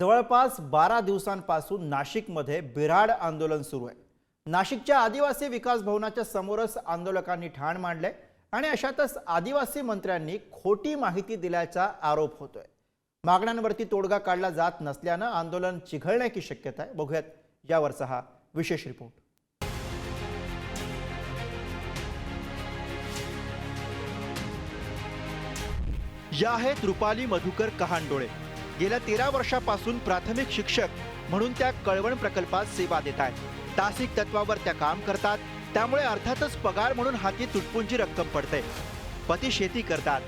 जवळपास बारा दिवसांपासून नाशिकमध्ये बिराड आंदोलन सुरू आहे. नाशिकच्या आदिवासी विकास भवनाच्या समोरच आंदोलकांनी ठाण मांडले आणि अशातच आदिवासी मंत्र्यांनी खोटी माहिती दिल्याचा आरोप होतोय. मागण्यांवरती तोडगा काढला जात नसल्यानं आंदोलन चिघळण्याची शक्यता आहे. बघूयात यावरचा हा विशेष रिपोर्ट. या आहेत रुपाली मधुकर कहांडोळे. गेल्या तेरा वर्षापासून प्राथमिक शिक्षक म्हणून त्या कळवण प्रकल्पात सेवा देत आहेत. तासिक तत्वावर त्या काम करतात त्यामुळे अर्थातच पगार म्हणून हाती तुटपुंची रक्कम पडते. पती शेती करतात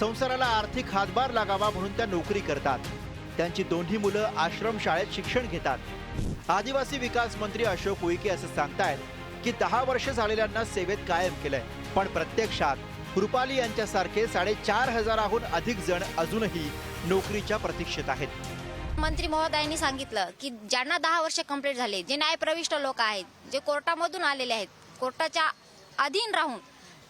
संसाराला आर्थिक हातभार लागावा म्हणून त्या नोकरी करतात. त्यांची दोन्ही मुलं आश्रम शाळेत शिक्षण घेतात. आदिवासी विकास मंत्री अशोक उईके असं सांगतायत की दहा वर्ष झालेल्यांना सेवेत कायम केलंय पण प्रत्यक्षात रुपाली यांच्यासारखे साडेचार हजाराहून अधिक जण अजूनही नोकरीच्या प्रतीक्षेत आहेत. मंत्री महोदयांनी सांगितलं की ज्यांना दहा वर्ष कंप्लीट झाले जे न्यायप्रविष्ट लोक आहेत जे कोर्टामधून आलेले आहेत कोर्टाच्या अधीन राहून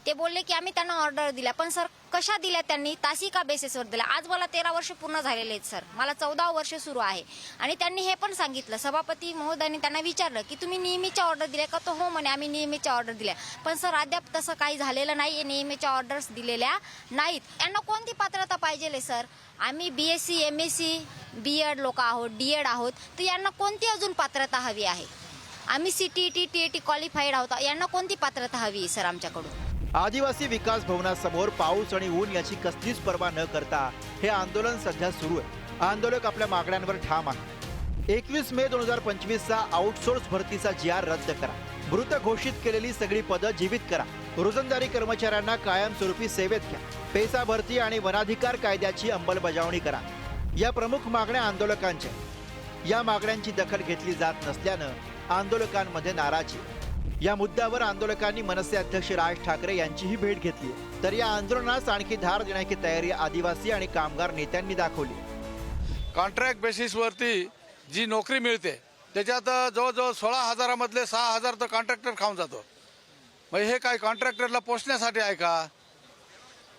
ते बोलले की आम्ही त्यांना ऑर्डर दिल्या. पण सर कशा दिल्या त्यांनी? तासिका बेसिसवर दिल्या आज मला तेरा वर्ष पूर्ण झालेले आहेत सर. मला चौदा वर्ष सुरू आहे. आणि त्यांनी हे पण सांगितलं. सभापती महोदयांनी त्यांना विचारलं की तुम्ही नेहमीच्या ऑर्डर दिल्या का? तो हो म्हणे आम्ही नेहमीच्या ऑर्डर दिल्या. पण सर अद्याप तसं काही झालेलं नाही. नेहमीच्या ऑर्डर्स दिलेल्या नाहीत. यांना कोणती पात्रता पाहिजे सर? आम्ही B S C M S C B Ed लोक आहोत डी एड आहोत. तर यांना कोणती अजून पात्रता हवी आहे? आम्ही C T T T A T qualified आहोत. यांना कोणती पात्रता हवी आहे सर आमच्याकडून? आदिवासी विकास भवनासमोर पाऊस आणि ऊन याची कसलीच पर्वा न करता हे आंदोलन सध्या सुरू आहे. आंदोलक आपल्या मागण्यांवर ठाम आहे एकवीस मे दोन हजार पंचवीसचा आउटसोर्स भरतीचा जी आर रद्द करा. मृत घोषित केलेली सगळी पदं जीवित करा. रोजंदारी कर्मचाऱ्यांना कायमस्वरूपी सेवेत घ्या. पैसा भरती आणि वनाधिकार कायद्याची अंमलबजावणी करा. या प्रमुख मागण्या आंदोलकांच्या या मागण्यांची दखल घेतली जात नसल्यानं आंदोलकांमध्ये नाराजी या मुद्द्यावर आंदोलकांनी मनसे अध्यक्ष राज ठाकरे यांचीही भेट घेतली. तर या आंदोलनास आणखी धार देण्याची तयारी आदिवासी आणि कामगार नेत्यांनी दाखवली. कॉन्ट्रॅक्ट बेसिसवरती जी नोकरी मिळते त्याच्यात जवळजवळ सोळा हजारामधले सहा हजार तर कॉन्ट्रॅक्टर खाऊन जातो. मग हे काय कॉन्ट्रॅक्टरला पोचण्यासाठी आहे का?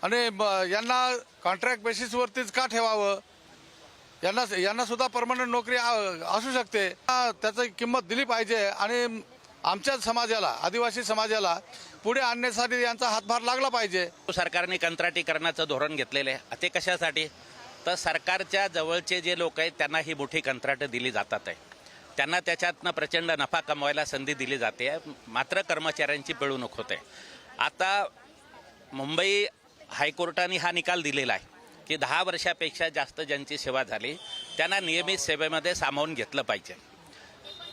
आणि यांना कॉन्ट्रॅक्ट बेसिसवरतीच का ठेवावं? यांना यांना सुद्धा परमनंट नोकरी असू शकते. त्याची किंमत दिली पाहिजे आणि आमच्या समाजाला आदिवासी समाजाला पुढे आणण्यासाठी यांचा हातभार लागला पाहिजे. सरकारने कंत्राटीकरणाचं धोरण घेतलेलं आहे. ते कशासाठी? तर सरकारच्या जवळचे जे लोक आहेत त्यांना ही मोठी कंत्राटं दिली जातात आहे. त्यांना त्याच्यातनं प्रचंड नफा कमवायला संधी दिली जाते मात्र कर्मचाऱ्यांची पिळवणूक होते आता मुंबई हायकोर्टाने हा निकाल दिलेला आहे की दहा वर्षापेक्षा जास्त ज्यांची सेवा झाली त्यांना नियमित सेवेमध्ये सामावून घेतलं पाहिजे.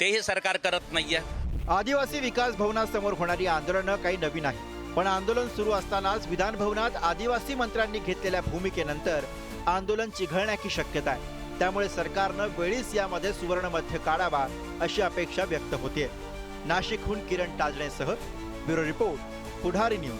तेही सरकार करत नाही आहे आदिवासी विकास भवनासमोर होणारी आंदोलनं काही नवी नाही. पण आंदोलन सुरू असतानाच विधान भवनात आदिवासी मंत्र्यांनी घेतलेल्या भूमिकेनंतर आंदोलन चिघळण्याची शक्यता आहे. त्यामुळे सरकारनं वेळीच यामध्ये सुवर्णमध्य काढावा अशी अपेक्षा व्यक्त होते. नाशिकहून किरण टाजणेसह ब्युरो रिपोर्ट पुढारी न्यूज.